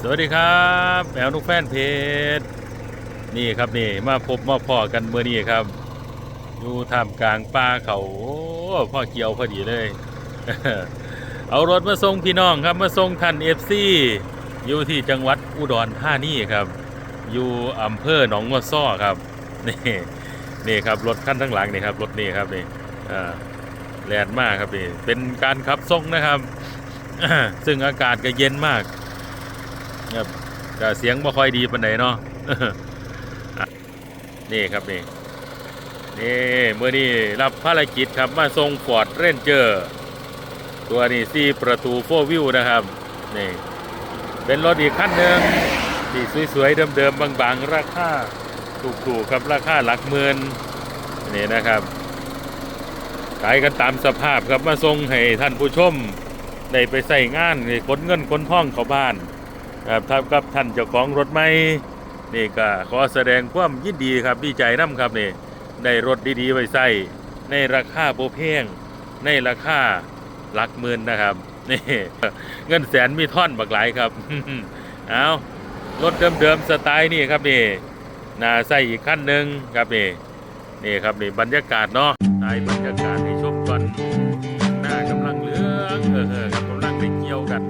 สวัสดีครับแอลนุกแฟนเพจนี่ครับนี่มาพบมาพ่อกันเมื่อนี้ครับ อยู่ท่ามกลางป่าเขาโอ้พ่อเกี่ยวพอดีเลย เอารถมาส่งพี่น้องครับมาส่งท่านเอฟซีอยู่ที่จังหวัดอุดรธานีครับ อยู่อำเภอหนองงัวซ้อครับนี่นี่ครับรถคันทั้งหลังนี่ครับรถนี่ครับนี่แลนมากครับนี่เป็นการขับส่งนะครับ ซึ่งอากาศก็เย็นมาก ครับก็เสียงบ่ค่อยดีปานใดเนาะะนี่ครับนี่นี่เมื่อนี้รับภารกิจครับมาส่งฟอร์ดเรนเจอร์ตัวนี้สี่ประตูโฟวิวนะครับนี่เป็นรถอีกคันหนึ่งที่สวยๆเดิมๆบางๆ ราคาถูกๆครับราคาหลักหมื่นนี่นะครับขายกันตามสภาพครับมาส่งให้ท่านผู้ชมได้ไปใส่งานนี่ขนเงินขนทองเข้าบ้าน ครับท่านกับท่านเจ้าของรถไหมนี่ก็ขอแสดงความยินดีครับดีใจน้ำครับนี่ได้รถดีๆไว้ใส่ในราคาโบแพงในราคาหลักหมื่นนะครับนี่เงินแสนมีท่อนบักหลายครับเอารถเดิมๆสไตล์นี่ครับนี่น่าใส่อีกขั้นหนึ่งครับนี่นี่ครับนี่บรรยากาศเนาะตายบรรยากาศให้ชมก่อนหน้ากำลังเหลืองเออครับกำลังได้เกี่ยวกัน